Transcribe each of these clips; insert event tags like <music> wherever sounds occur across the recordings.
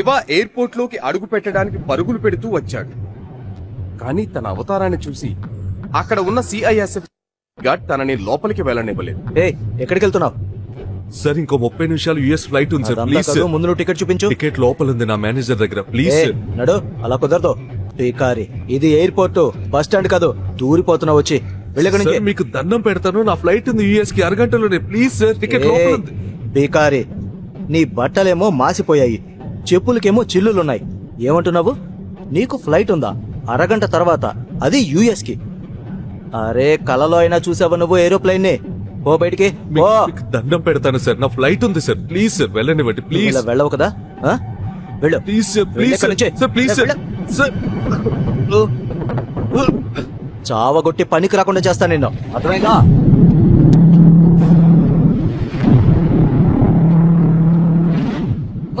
శివ ఎయిర్పోర్ట్లోకి అడుగు పెట్టడానికి పరుగులు పెడుతూ వచ్చాడు. కానీ తన అవతారాన్ని చూసి అక్కడ ఉన్న సిఐఎస్ఎఫ్ గార్డ్ తనని లోపలికి వెళ్ళనివ్వలేదు. ఏ ఎక్కడికి వెళ్తున్నావు? సార్ ఇంకో ముప్పై నిమిషాలు యుఎస్ ఫ్లైట్ ఉంది సార్ ప్లీజ్ సార్. ముందు నువ్వు టికెట్ చూపించు. టికెట్ లోపల ఉంది నా మేనేజర్ దగ్గర ప్లీజ్ సార్. నడు అలా కుదరదు. టీకారి ఇది ఎయిర్పోర్ట్ బస్ స్టాండ్ కాదు దూరిపోతున్నావు వచ్చి. వెళ్ళక్కడి సార్ మీకు దండం పెడతాను నా ఫ్లైట్ ఉంది యుఎస్కి అరగంటలోనే ప్లీజ్ సార్ టికెట్ లోపల ఉంది బీకారి నీ బట్టలేమో మాసిపోయాయి. చెప్పులకేమో చిల్లులున్నాయి. ఏమంటున్నావు? నీకు ఫ్లైట్ ఉందా? అరగంట తర్వాత. అది యుఎస్కి అరే కలలో అయినా చూసావా నువ్వు ఏరోప్లేన్ని పో బయటికి మీకు దండం పెడతాను సార్. నా ఫ్లైట్ ఉంది సార్. ప్లీజ్ సార్ వెళ్ళనివ్వండి. ప్లీజ్. ఇలా వెళ్ళవు కదా? ఆ? వెళ్ళు. Please sir please. Sir. Please sir. వెళ్ళు. సార్. చావగొట్టి పనికి రాకుండా చేస్తా నిన్ను. అర్థమైందా?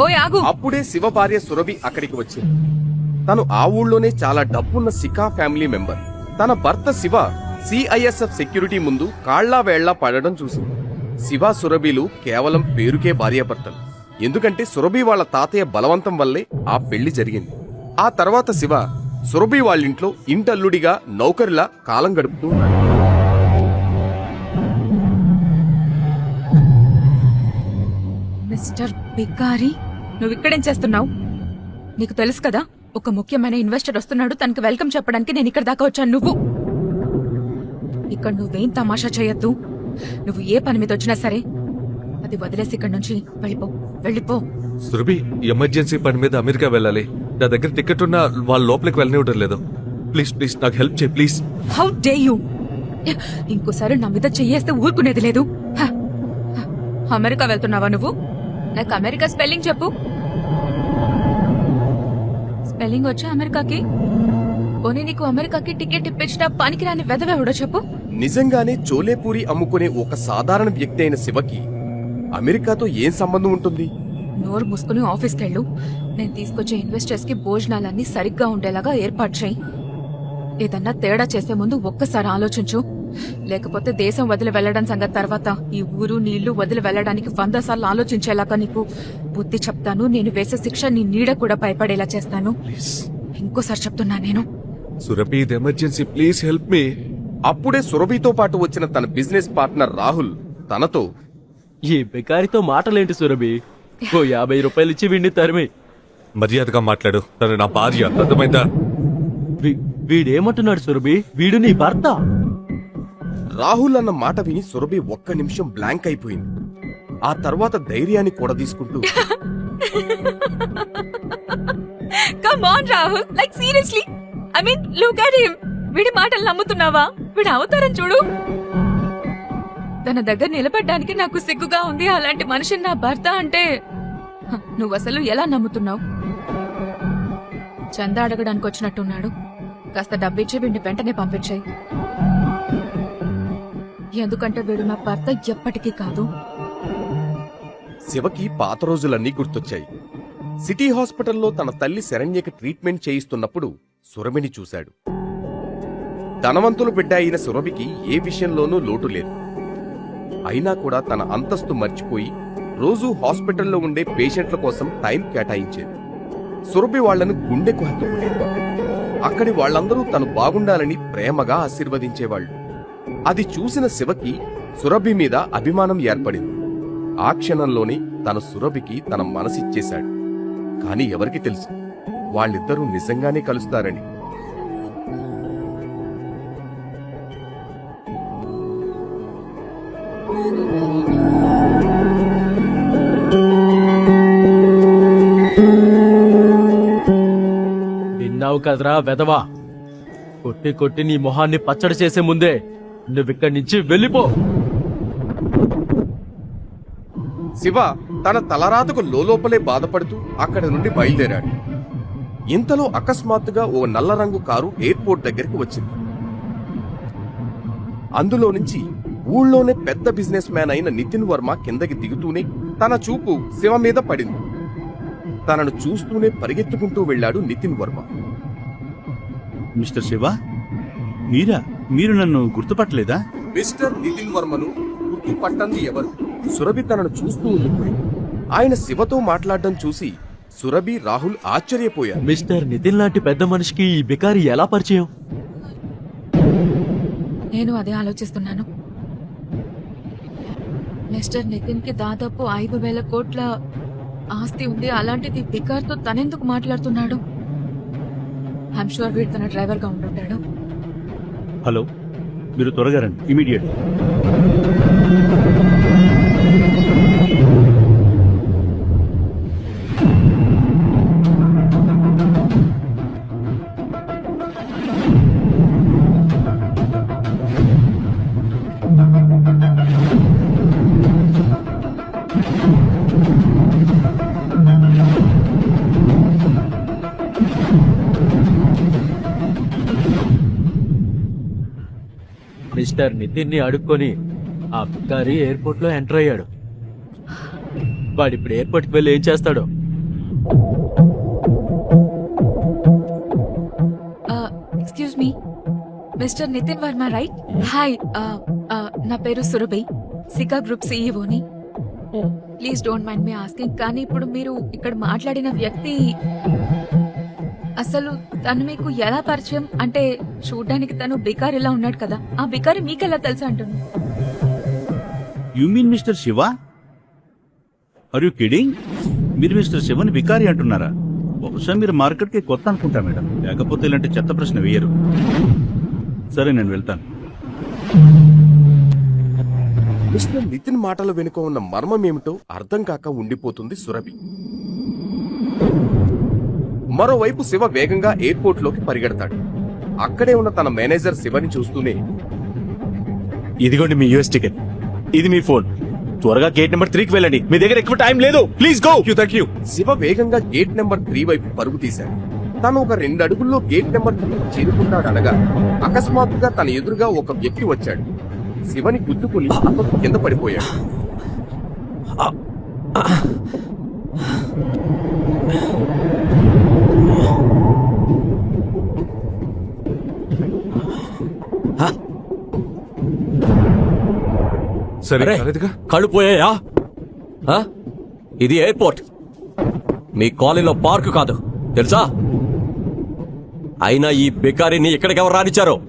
ఓయ్ ఆగు. అప్పుడే శివ భార్య సురభి అక్కడికి వచ్చింది. తను ఆ ఊళ్ళోనే చాలా డబ్బున్న సికా ఫ్యామిలీ మెంబర్. తన భర్త శివ సిఐఎస్ఎఫ్ సెక్యూరిటీ ముందు కాళ్ళా వేళ్ళా పడడం చూసింది. శివ సురభిలు కేవలం పేరుకే భార్యాభర్తలు. ఎందుకంటే సురభి వాళ్ళ తాతయ్య బలవంతం వల్లే ఆ పెళ్ళి జరిగింది. ఆ తర్వాత శివ సురభి వాళ్ళింట్లో ఇంటల్లుడిగా నౌకరిలా కాలం గడుపుతూ ఉన్నాడు. మిస్టర్ బిగ్గారి నువ్వు ఇక్కడేం చేస్తున్నావు? నీకు తెలుసు కదా ఒక ముఖ్యమైన ఇన్వెస్టర్ వస్తున్నాడు తనకి వెల్కమ్ చెప్పడానికి నేను ఇక్కడ దాకా వచ్చాను. నువ్వు! ఇక్కడ నువ్వేం తమాషా చేయొద్దు. నువ్వు ఏ పని మీద వచ్చినా సరే అది వదిలేసి ఇక్కడ నుంచి వెళ్ళిపో. వెళ్ళిపో. సురభి ఎమర్జెన్సీ పని మీద అమెరికా వెళ్ళాలి. నా దగ్గర టికెట్ ఉన్నా వాళ్ళ లోపలికి వెళ్ళనివ్వడం లేదు. ప్లీజ్ ప్లీజ్ నాకు హెల్ప్ చేయి ప్లీజ్. హౌ డే యూ ఇంకోసారి నా మీద చెయ్యేస్తే ఊరుకునేది లేదు. అమెరికా వెళ్తున్నావా నువ్వు? నాకు అమెరికా స్పెల్లింగ్ చెప్పు. స్పెల్లింగ్ వచ్చా అమెరికాకి? పోనీ నీకు అమెరికాకి టికెట్ ఇప్పించిన పనికిరాని వెదవెవడో చెప్పు. నిజంగానే చోలేపూరి అమ్ముకునే ఒక సాధారణ వ్యక్తి అయిన శివకి అమెరికాతో ఏం సంబంధం ఉంటుంది? నోరు మూసుకుని ఆఫీస్కి వెళ్ళు నేను తీసుకొచ్చే ఇన్వెస్టర్స్కి భోజనాలన్నీ సరిగ్గా ఉండేలాగా ఏర్పాటు చేయి. ఏదన్నా తేడా చేసే ముందు ఒక్కసారి ఆలోచించు. లేకపోతే దేశం వదిలి వెళ్ళడం సంగతి తర్వాత ఈ ఊరు నీళ్ళు వదిలి వెళ్ళడానికి వంద సార్లు ఆలోచించేలాగా నీకు బుద్ధి చెప్తాను. నేను వేసే శిక్ష నీ నీడ కూడా భయపడేలా చేస్తాను. ఇంకోసారి చెప్తున్నా నేను. సురభి ఇది ఎమర్జెన్సీ. Please help me. అప్పుడే సురభితో పాటు వచ్చిన తన బిజినెస్ పార్ట్నర్ రాహుల్ తనతో ఈ బెకారితో మాటలేంటి సురభి? ఓ యాభై రూపాయలు ఇచ్చి వీడిని తరిమి. మర్యాదగా మాట్లాడు. తను నా భార్య. అర్థమైందా? వీ- వీడేమంటున్నాడు సురభి? వీడు నీ భర్త? రాహుల్ అన్న మాట విని సురభి ఒక్క నిమిషం బ్లాంక్ అయిపోయింది. ఆ తర్వాత ధైర్యాన్ని కూడా తీసుకుంటూ come on Rahul like seriously I mean look at him వీడి మాటలు నమ్ముతున్నావా? వీడి అవతారం చూడు. తన దగ్గర నిలబడడానికి నాకు సిగ్గుగా ఉంది. అలాంటి మనిషిని నా భర్త అంటే నువ్వు అసలు ఎలా నమ్ముతున్నావు? చందా అడగడానికి వచ్చినట్టున్నాడు కాస్త డబ్బిచ్చి వీడిని వెంటనే పంపించాయి. ఎందుకంటే వీడు నా భర్త ఎప్పటికీ కాదు. శివకి పాత రోజులన్నీ గుర్తొచ్చాయి. సిటీ హాస్పిటల్లో తన తల్లి శరణ్యకి ట్రీట్మెంట్ చేయిస్తున్నప్పుడు సురభిని చూశాడు. ధనవంతులు బిడ్డ అయిన సురభికి ఏ విషయంలోనూ లోటు లేదు. అయినా కూడా తన అంతస్తు మర్చిపోయి రోజూ హాస్పిటల్లో ఉండే పేషెంట్ల కోసం టైం కేటాయించేది. సురభి వాళ్ళను గుండెకు హత్తుకునేది అక్కడి వాళ్ళందరూ తను బాగుండాలని ప్రేమగా ఆశీర్వదించేవాళ్ళు అది చూసిన శివకి సురభి మీద అభిమానం ఏర్పడింది. ఆ క్షణంలోనే తన సురభికి తన మనసిచ్చేశాడు. కాని ఎవరికి తెలుసు? వాళ్ళిద్దరూ నిజంగానే కలుస్తారని. విన్నావు కదరా వెదవా కొట్టి కొట్టి నీ మొహాన్ని పచ్చడి చేసే ముందే నువ్విక్కడి నుంచి వెళ్ళిపో. శివ తన తలరాతకు లోలోపలే బాధపడుతూ అక్కడి నుండి బయలుదేరాడు. ఇంతలో అకస్మాత్తుగా ఓ నల్ల రంగు కారు ఎయిర్పోర్ట్ దగ్గరికి వచ్చింది. అందులో నుంచి ఊళ్ళోనే పెద్ద బిజినెస్ మ్యాన్ అయిన నితిన్ వర్మ కిందకి దిగుతూనే తన చూపు శివ మీద పడింది. తనను చూస్తూనే పరిగెత్తుకుంటూ వెళ్ళాడు నితిన్ వర్మ. మిస్టర్ శివ మీరా? మీరు నన్ను గుర్తుపట్టలేదా? మిస్టర్ నితిన్ వర్మను గుర్తుపట్టంది ఎవరు? సురభి తనను చూస్తూ ఉండిపోయింది ఆయన శివతో మాట్లాడడం చూసి సురభి రాహుల్ ఆశ్చర్యపోయారు. మిస్టర్ నితిన్ లాంటి పెద్ద మనిషికి ఈ బికారి ఎలా పరిచయం? నేను అదే ఆలోచిస్తున్నాను. మిస్టర్ నితిన్కి దాదాపు ఐదు వేల కోట్ల ఆస్తి ఉంది. అలాంటిది బికార్తో తనెందుకు మాట్లాడుతున్నాడు? ఐఎమ్ షూర్ వీడు తన డ్రైవర్గా ఉంటుంటాడు హలో మీరు త్వరగా రండి ఇమీడియట్ నితిన్ని అడుక్కొని ఆ బికారి ఎయిర్పోర్ట్లో ఎంటర్ అయ్యాడు. వాడు ఇప్పుడు ఎయిర్పోర్ట్కి వెళ్ళి ఏం చేస్తాడో? Excuse me. Mister Nitin Varma right? Hi నా పేరు Surabhi. Sika group సీఈఓని. Please don't mind me asking కానీ ఇప్పుడు మీరు ఇక్కడ మాట్లాడిన వ్యక్తి అసలు తను మీకు ఎలా పరిచయం? అంటే చూడ్డానికి తను బికారిలా ఉన్నాడు కదా. ఆ బికారి మీకెలా తెలుసు అంటున్నాను you mean mister Shiva are you kidding మీరు మిస్టర్ శివని వికారి అంటున్నారా? బహుశా మీరు మార్కెట్కి కొత్త అనుకుంటా మేడం. లేకపోతే ఇలాంటి చెత్త ప్రశ్న వేయరు. సరే నేను వెళ్తాను. మిస్టర్ నితిన్ మాటల వెనుక ఉన్న మర్మమేమిటో అర్థం కాక ఉండిపోతుంది సురభి. మరోవైపు శివ వేగంగా ఎయిర్పోర్ట్లోకి పరిగెడతాడు. అక్కడే ఉన్న తన మేనేజర్ శివని చూస్తూనే ఇదిగోండి మీ యూఎస్ టికెట్. ఇది మీ ఫోన్. త్వరగా గేట్ నెంబర్ త్రీకి వెళ్ళండి. మీ దగ్గర ఎక్కువ టైం లేదు. Please go. Thank you Shiva వేగంగా గేట్ నెంబర్ త్రీ వైపు పరుగు తీశాడు. తను ఒక రెండు అడుగుల్లో గేట్ నెంబర్ త్రీ చేరుకున్నాడనగా అకస్మాత్తుగా తన ఎదురుగా ఒక వ్యక్తి వచ్చాడు. శివని గుద్దుకుని అతను కింద పడిపోయాడు. సరే కళ్ళు పోయాయా? ఇది ఎయిర్పోర్ట్. మీ కాలనీలో పార్క్ కాదు తెలుసా? అయినా ఈ బికారిని ఇక్కడికి ఎవరు రానిచ్చారు?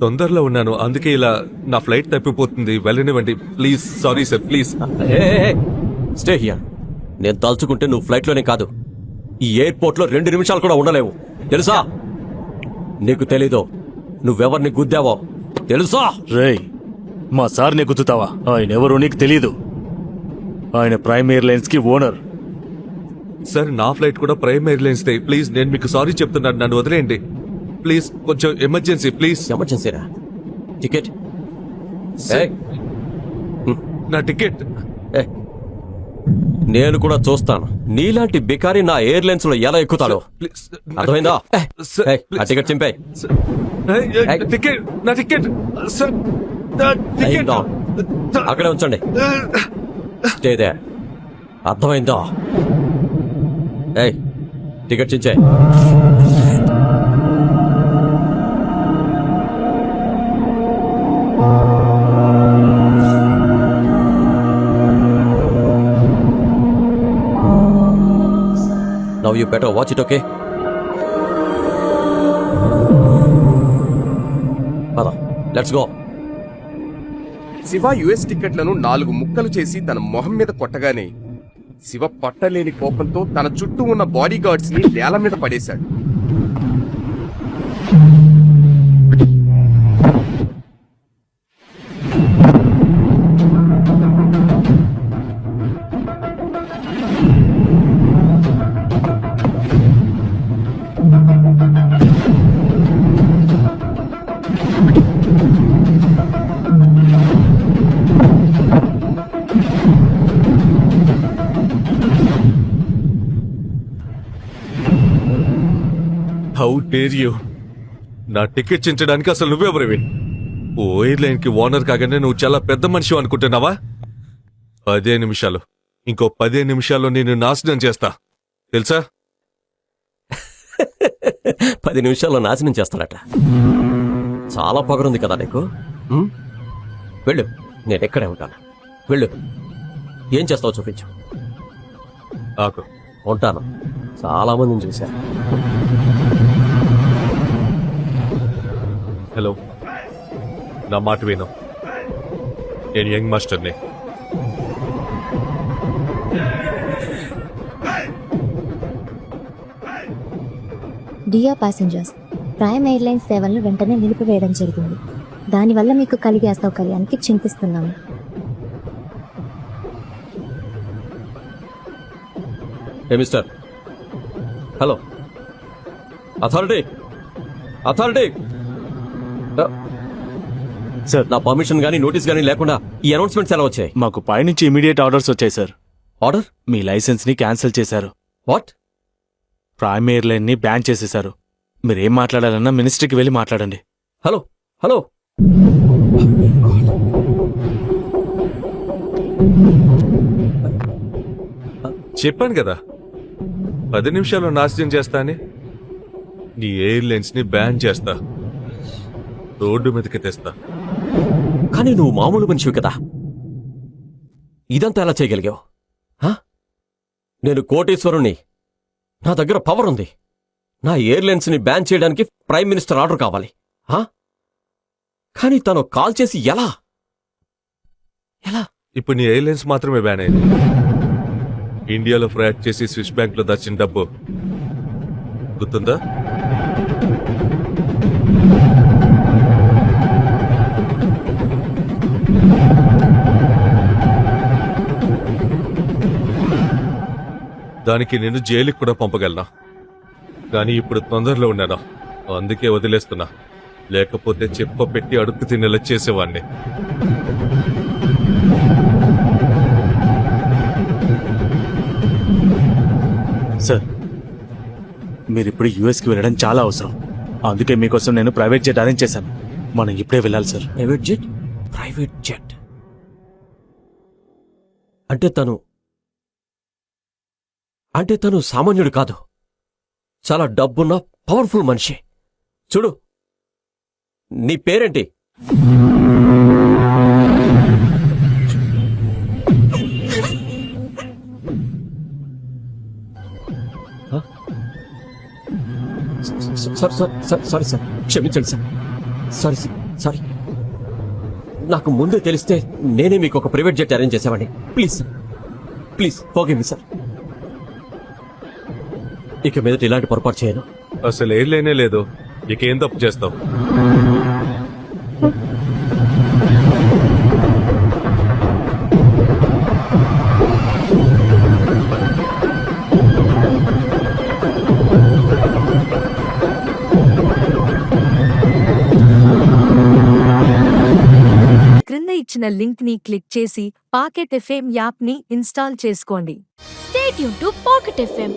తొందరలో ఉన్నాను అందుకే ఇలా నా ఫ్లైట్ తప్పిపోతుంది. వెళ్ళనివ్వండి. Please sorry sir please. Stay here. నేను తలుచుకుంటే నువ్వు ఫ్లైట్లోనే కాదు. ఈ ఎయిర్పోర్ట్లో రెండు నిమిషాలు కూడా ఉండలేవు. తెలుసా? నీకు తెలీదు నువ్వెవరిని గుద్దావో? తెలుసా? రేయ్ మా సార్ని గుద్దుతావా? ఆయన ఎవరో నీకు తెలీదు. ఆయన ప్రైమ్ ఎయిర్లైన్స్కి ఓనర్. సార్ నా ఫ్లైట్ కూడా ప్రైమ్ ఎయిర్లైన్స్ దే. ప్లీజ్ నేను మీకు సారీ చెప్తున్నాను. నన్ను వదిలేయండి. ప్లీజ్ కొంచెం ఎమర్జెన్సీ ప్లీజ్. ఎమర్జెన్సీరా టికెట్? ఏయ్, నా టికెట్. ఏ, నేను కూడా చూస్తాను. నీలాంటి బికారి నా ఎయిర్లైన్స్లో ఎలా ఎక్కుతాడో. ప్లీజ్. అర్థమైందా? ఏయ్, ఆ టికెట్ చింపే సార్, ఏయ్, ఏయ్, టికెట్ నా టికెట్. Sir down. అక్కడే ఉంచండి. Stay there. అర్థమైందా? ఏయ్ ticket చించే you better watch it okay let's go Shiva US టికెట్లను నాలుగు ముక్కలు చేసి తన మొహం మీద కొట్టగానే శివ పట్టలేని కోపంతో తన చుట్టూ ఉన్న బాడీగార్డ్స్ని నేల మీద పడేశాడు. డేర్ యూ నా టికెట్ చించడానికి అసలు నువ్వెవరివి ఓ ఎయిర్లైన్కి ఓనర్ కాగానే నువ్వు చాలా పెద్ద మనిషి అనుకుంటున్నావా? పదే నిమిషాలు. ఇంకో పదే నిమిషాల్లో నేను నాశనం చేస్తా. తెలుసా? <laughs> పది నిమిషాల్లో నాశనం చేస్తాడట చాలా పొగరుంది కదా నీకు? వెళ్ళు నేను ఎక్కడే ఉంటాను. వెళ్ళు. ఏం చేస్తావు చూపించు. ఆకు ఉంటాను. చాలా మందిని చూశాను. హలో. నా మాట విను. నేను యంగ్ మాస్టర్ని. డియర్ ప్యాసింజర్స్ ప్రైమ్ ఎయిర్లైన్స్ సేవలను వెంటనే నిలిపివేయడం జరిగింది. దానివల్ల మీకు కలిగే అసౌకర్యానికి చింతిస్తున్నాము ఏ mister? Hello. Authority authority sir. నా పర్మిషన్ కానీ నోటీస్ కానీ లేకుండా ఈ అనౌన్స్మెంట్స్ ఎలా వచ్చాయి? మాకు పైనుంచి ఇమీడియట్ ఆర్డర్స్ వచ్చాయి సార్. ఆర్డర్ మీ లైసెన్స్ని క్యాన్సిల్ చేశారు. వాట్ ప్రైమ్ ఎయిర్లైన్ని బ్యాన్ చేసేశారు. మీరేం మాట్లాడాలన్నా మినిస్ట్రీకి వెళ్ళి మాట్లాడండి. హలో హలో చెప్పాను కదా. పది నిమిషాల్లో నాశనం చేస్తా అని. నీ ఎయిర్లైన్స్ని బ్యాన్ చేస్తా. రోడ్డు మీదకి తెస్తా. కానీ నువ్వు మామూలు మనిషివి కదా. ఇదంతా ఎలా చేయగలిగావు? హా? నేను కోటేశ్వరుణ్ణి. నా దగ్గర పవర్ ఉంది. నా ఎయిర్లైన్స్ని బ్యాన్ చేయడానికి ప్రైమ్ మినిస్టర్ ఆర్డర్ కావాలి. హా? కానీ తను కాల్ చేసి ఎలా? ఎలా? ఇప్పుడు నీ ఎయిర్లైన్స్ మాత్రమే బ్యాన్ అయింది ఇండియాలో ఫ్రాడ్ చేసి స్విస్ బ్యాంక్లో దాచిన డబ్బు. గుర్తుందా? దానికి నేను జైలుకి కూడా పంపగలనా? కానీ ఇప్పుడు తొందరలో ఉన్నాను? అందుకే వదిలేస్తున్నా. లేకపోతే చెప్ప పెట్టి అడుక్కు తినేలా చేసేవాడిని సార్ మీరు ఇప్పుడు యుఎస్కి వెళ్ళడం చాలా అవసరం. అందుకే మీకోసం నేను ప్రైవేట్ జెట్ అరేంజ్ చేశాను. మనం ఇప్పుడే వెళ్ళాలి sir. Private jet? Private jet అంటే తను అంటే తను సామాన్యుడు కాదు చాలా డబ్బున్న పవర్ఫుల్ మనిషి చూడు నీ పేరేంటి హ? సార్ సార్ సారీ సార్ క్షమించండి సార్ సారీ సార్ సారీ నాకు ముందే తెలిస్తే నేనే మీకు ఒక ప్రైవేట్ జెట్ అరేంజ్ చేసేవాడిని. ప్లీజ్ ప్లీజ్ ఫోగే మీ సార్ ఇక మీదట ఇలాంటి పొరపాటు చేయను. అసలు ఏం లేనే లేదు. ఇక ఏం తప్పు చేస్తావు? ఇచ్చిన లింక్ని క్లిక్ చేసి పాకెట్ ఎఫ్ఎం యాప్ని ఇన్స్టాల్ చేసుకోండి. State to Pocket FM